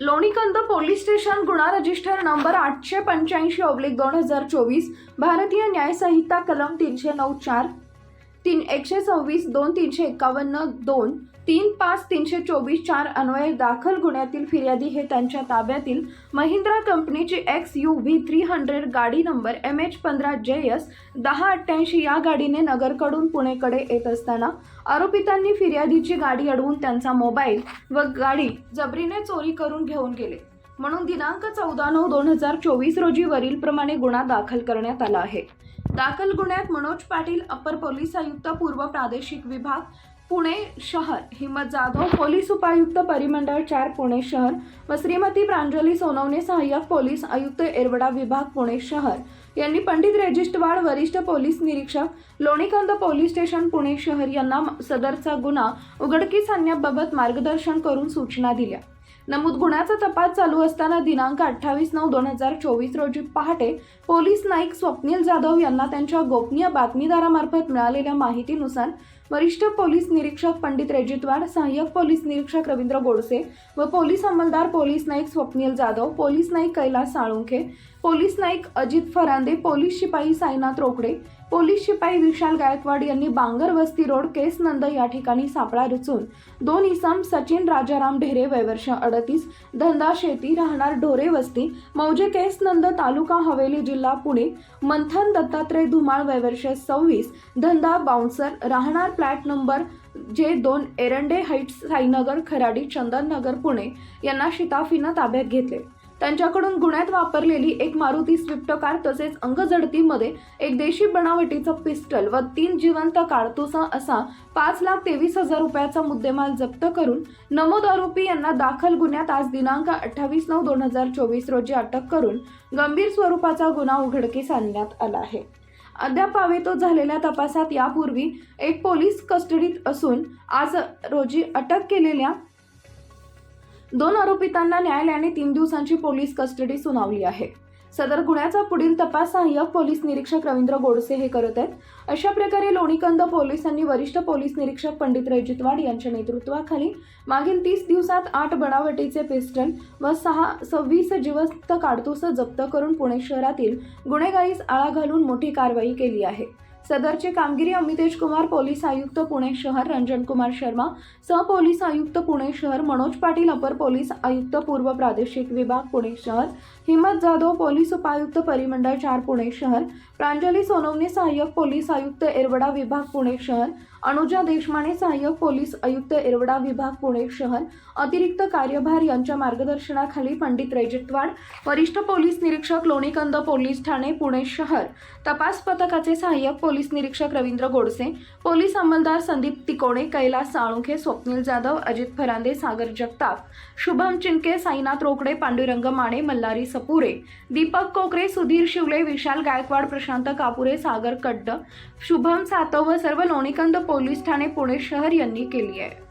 Lonikand police station गुन्हा register number आठशे पंच्याऐंशी ऑब्लिक दोन हजार चोवीस भारतीय न्यायसंहिता कलम तीनशे नऊ चार तीन एकशे सव्वीस दोन तीनशे एकावन्न दोन तीन पाच तीनशे चोवीस चार अन्वये दाखल गुन्ह्यातील फिर्यादी हे त्यांच्या ताब्यातील महिंद्रा कंपनीची X U V three hundred गाडी नंबर एम एच पंधरा जे एस दहा अठ्ठ्याऐंशी या गाडीने नगरकडून पुणेकडे येत असताना आरोपितांनी फिर्यादीची गाडी अडवून त्यांचा मोबाईल व गाडी जबरीने चोरी करून घेऊन गेले. म्हणून दिनांक चौदा नऊ दोन हजार चोवीस रोजी वरीलप्रमाणे गुन्हा दाखल करण्यात आला आहे. दाखल गुन्ह्यात मनोज पाटील अपर पोलीस आयुक्त पूर्व प्रादेशिक विभाग पुणे शहर हिम्मत जाधव पोलीस उपायुक्त परिमंडळ चार पुणे शहर व श्रीमती प्रांजली सोनवणे सहाय्यक पोलीस आयुक्त एरवडा विभाग पुणे शहर. यांनी पंडित रेजिस्टवाड वरिष्ठ पोलीस निरीक्षक लोणीकंद पोलीस स्टेशन पुणे शहर यांना सदरचा गुन्हा उघडकीस आणण्याबाबत मार्गदर्शन करून सूचना दिल्या. नमूद गुन्ह्याचा तपास चालू असताना दिनांक अठ्ठावीस नऊ दोन हजार चोवीस रोजी पहाटे पोलीस नाईक स्वप्नील जाधव यांना त्यांच्या गोपनीय बातमीदारामार्फत मिळालेल्या माहितीनुसार वरिष्ठ पोलीस निरीक्षक पंडित रेजितवाड सहाय्यक पोलीस निरीक्षक रवींद्र गोडसे व police अंमलदार police Naik Swapnil Jadhav police Naik Kailas Salunkhe police Naik Ajit Farande police शिपाई साईनाथ रोकडे पोलीस शिपाई विशाल गायकवाड यांनी बांगर वस्ती रोड केस नंद या ठिकाणी सापळा रचून दोन इसम सचिन राजाराम ढेरे वयवर्ष अडतीस धंदा शेती राहणार ढोरे वस्ती मौजे केस नंद तालुका हवेली जिल्हा पुणे मंथन दत्तात्रय धुमाळ वयवर्ष सव्वीस धंदा बाउन्सर राहणार फ्लॅट नंबर जे दोन एरंडे हाईट्स साईनगर खराडी चंदननगर पुणे यांना शिताफीनं ताब्यात घेतले. त्यांच्याकडून गुन्ह्यात वापरलेली एक मारुती स्विफ्ट कार तसेच अंगजडतीमध्ये एक देशी बनावटीचं पिस्टल व तीन जिवंत काडतुस असा पाच लाख तेवीस हजार रुपयाचा मुद्देमाल जप्त करून नमोद आरोपी यांना दाखल गुन्ह्यात आज दिनांक अठ्ठावीस नऊ दोन हजार चोवीस रोजी अटक करून गंभीर स्वरूपाचा गुन्हा उघडकीस आणण्यात आला आहे. अद्याप तो झालेल्या तपासात यापूर्वी एक पोलीस कस्टडीत असून आज रोजी अटक केलेल्या दोन आरोपितांना न्यायालयाने तीन दिवसांची पोलीस कस्टडी सुनावली आहे. सदर गुन्ह्याचा पुढील तपास सहाय्यक पोलीस निरीक्षक रवींद्र गोडसे हे करत आहेत. अशा प्रकारे लोणीकंद पोलिसांनी वरिष्ठ पोलीस निरीक्षक पंडित रजितवाड यांच्या नेतृत्वाखाली मागील तीस दिवसात आठ बनावटीचे पिस्टल व सहा सव्वीस जिवंत काडतुस जप्त करून पुणे शहरातील गुन्हेगारीस आळा घालून मोठी कारवाई केली आहे. सदरची कामगिरी अमितेश कुमार पोलीस आयुक्त पुणे शहर रंजन कुमार शर्मा सहपोलीस आयुक्त पुणे शहर मनोज पाटील अपर पोलीस आयुक्त पूर्व प्रादेशिक विभाग पुणे शहर हिम्मत जाधव पोलीस उपायुक्त परिमंडळ चार पुणे शहर प्रांजली सोनवणे सहाय्यक पोलीस आयुक्त एरवडा विभाग पुणे शहर अनुजा देशमाने सहाय्यक पोलीस आयुक्त एरवडा विभाग पुणे शहर अतिरिक्त कार्यभार यांच्या मार्गदर्शनाखाली पंडित रैजितवाड वरिष्ठ पोलीस निरीक्षक लोणीकंद पोलीस ठाणे पुणे शहर तपास पथकाचे सहाय्यक पोलीस निरीक्षक रवींद्र गोडसे पोलीस अंमलदार संदीप तिकोणे कैलास साळुंखे स्वप्नील जाधव अजित फरांदे सागर जगताप शुभम चिंके साईनाथ रोकडे पांडुरंग माने मल्हारी सपुरे दीपक कोकरे सुधीर शिवले विशाल गायकवाड प्रशांत कापुरे सागर कड्ड शुभम सातव व सर्व लोणीकंद पोलीस ठाणे पुणे शहर यांनी केली आहे.